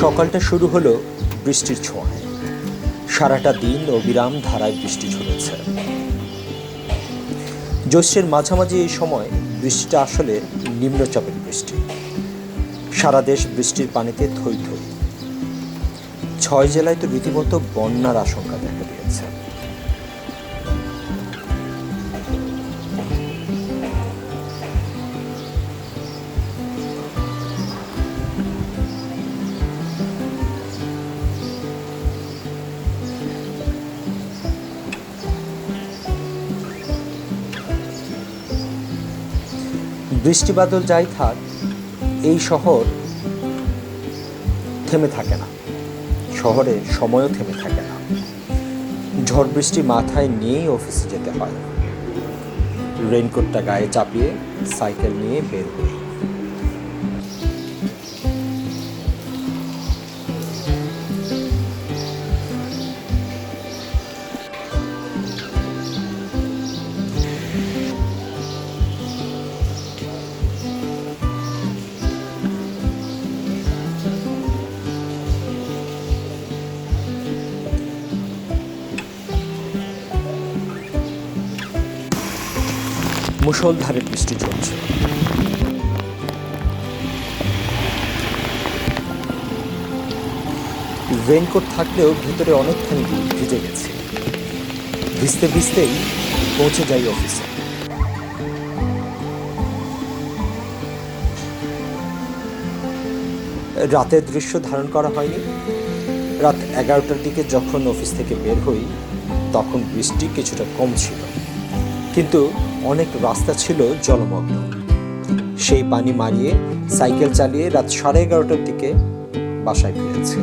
সকালটা শুরু হলো বৃষ্টির ছোঁয়ায়। সারাটা দিন ও বিরাম ধারায় বৃষ্টি ঝরেছে। জ্যৈষ্ঠের মাঝামাঝি এই সময় বৃষ্টিটা আসলে নিম্নচাপের বৃষ্টি। সারা দেশ বৃষ্টির পানিতে থই থই। ছয় জেলায় তো রীতিমতো বন্যার আশঙ্কা দেখা দিয়েছে। বৃষ্টি বাদল যাই থাক, এই শহর থেমে থাকে না। শহরে সময়ও থেমে থাকে না। ঝড় বৃষ্টি মাথায় নিয়েই অফিসে যেতে হয়। রেইনকোটটা গায়ে চাপিয়ে সাইকেল নিয়ে বের হই। মুষলধারে বৃষ্টি চলছে। রেইনকোট থাকলেও ভিতরে অনেকখানি ভিজে গেছে। ভিজতে ভিজতেই পৌঁছে যাই অফিসে। রাতের দৃশ্য ধারণ করা হয়নি। রাত এগারোটার দিকে যখন অফিস থেকে বের হই, তখন বৃষ্টি কিছুটা কম ছিল। কিন্তু অনেক রাস্তা ছিল জলমগ্ন। সেই পানি মারিয়ে সাইকেল চালিয়ে রাত সাড়ে এগারোটার দিকে বাসায় ফিরেছে।